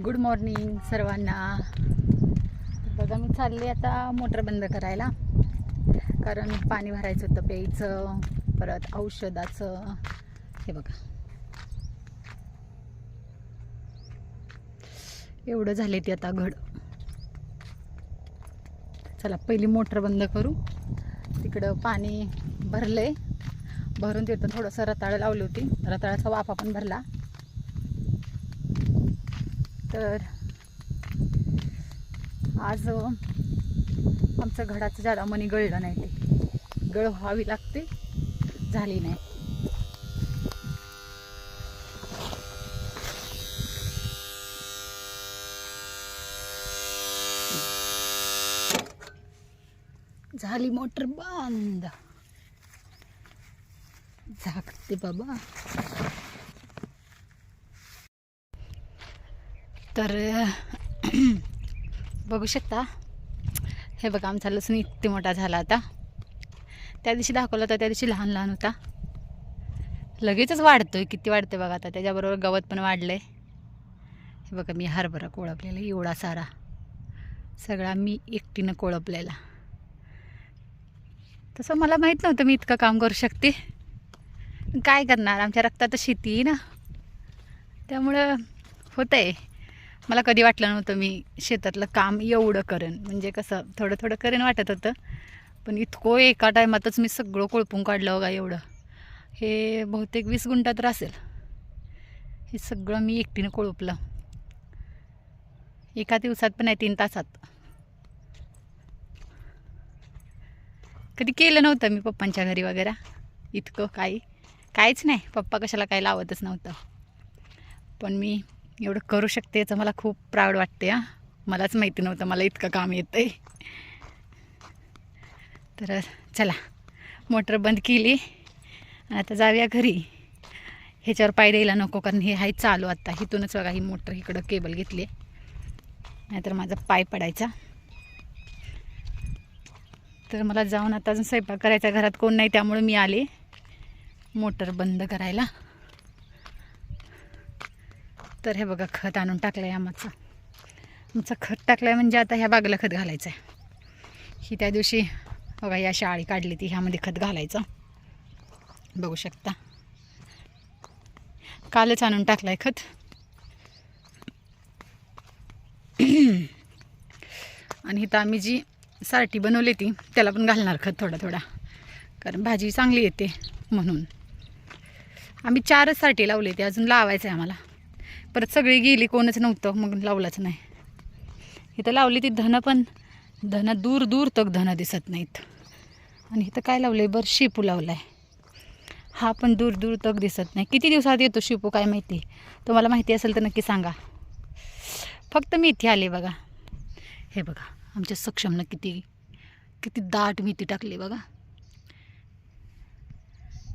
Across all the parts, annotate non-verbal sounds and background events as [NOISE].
Good morning सर्वांना. बघा मी चालले आता मोटर बंद करायला. कारण पाणी भरायचं होतं प्यायचं परत औषधाचं. हे बघा. एवढं झाले ते आता घड. चला पहिली मोटर बंद करू. तिकडं पाणी भरलंय. भरून तिथं थोडंसं रताळं लावली होती. रताळाचा वाफा पण भरला. तर आज आमचं घडाचं ज्यादा मनी गळलं नाही ते. गळ व्हावी लागते झाली नाही. झाली मोटर बंद. झाकते बाबा. तर [CLEARS THROAT] बघू शकता. हे बघा आमचा लसूण इतके मोठा झाला आता. त्या दिवशी दाखवला होता त्या दिवशी लहान लहान होता. लगेचच वाढतोय किती वाढते बघा आता. त्याच्याबरोबर गवत पण वाढलंय. हे बघा मी हरभरा कोळपलेला एवढा सारा. सगळा मी एकटीनं कोळपलेला. तसं मला माहीत नव्हतं मी इतकं काम करू शकते. पण काय करणार? आमच्या रक्तात शेती आहे ना. त्यामुळं होतं आहे मला कधी वाटलं नव्हतं मी शेतातलं काम एवढं करेन. म्हणजे कसं थोडं थोडं करेन वाटत होतं. पण इतकं एका टायमातच मी सगळं कोळपून काढलं हो बघा एवढं. हे बहुतेक वीस गुंठा तर असेल. हे सगळं मी एकटीनं कोळपलं. एका दिवसात पण आहे तीन तासात. कधी केलं नव्हतं मी पप्पांच्या घरी वगैरे. इतकं काही. काहीच नाही. पप्पा कशाला काही लावतच नव्हतं. पण मी एवढं करू शकते याचं मला खूप प्राऊड वाटते हां. मलाच माहिती नव्हतं मला इतकं काम येतं आहे तर चला मोटर बंद केली. आता जाऊया घरी. ह्याच्यावर पाय द्यायला नको कारण हे आहे चालू आत्ता इथूनच बघा ही मोटर इकडं केबल घेतली. नाहीतर माझा पाय पडायचा. तर मला जाऊन आता अजून स्वयंपाक करायचा. घरात कोण नाही त्यामुळे मी आले. मोटर बंद करायला. तर हे बघा खत आणून टाकलं आहे आमचं आमचं खत टाकलं आहे म्हणजे आता ह्या बागेला खत घालायचं आहे ही त्या दिवशी बघा अशी अळी काढली ती ह्यामध्ये खत घालायचं. बघू शकता. कालच आणून टाकलं आहे खत. आणि इथं आम्ही जी सारटी बनवली ती त्याला पण घालणार खत थोडा थोडा. कारण भाजी चांगली येते म्हणून. आम्ही चारच सारटी लावली ती अजून लावायचं आहे आम्हाला. परत सगळी गेली कोणच नव्हतं मग लावलंच नाही. इथं लावली ती धनं पण धनं दूर दूर तक धनं दिसत नाहीत. आणि इथं काय लावलं आहे बरं? शेपू लावला आहे हा पण दूर दूर तक दिसत नाही. किती दिवसात येतो शेपू काय माहिती? तुम्हाला माहिती असेल तर नक्की सांगा. फक्त मी इथे आले बघा. हे बघा आमच्या सक्षमनं किती किती दाट मेथी टाकली बघा.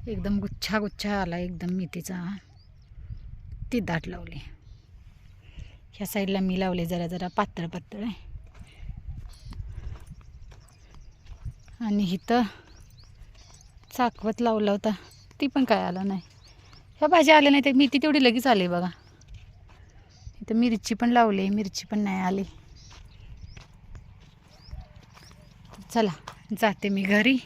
एकदम गुच्छा गुच्छा आला एकदम मेथीचा. ती दाट लावली. ह्या साईडला मी लावले जरा जरा पातळ पातळ. आहे आणि इथं चाकवत लावला होता. ती पण काय आलं नाही. ह्या भाज्या आल्या नाही तर मेथी तेवढी लगेच आली बघा. इथं मिरची पण लावली मिरची पण नाही आली. चला जाते मी घरी.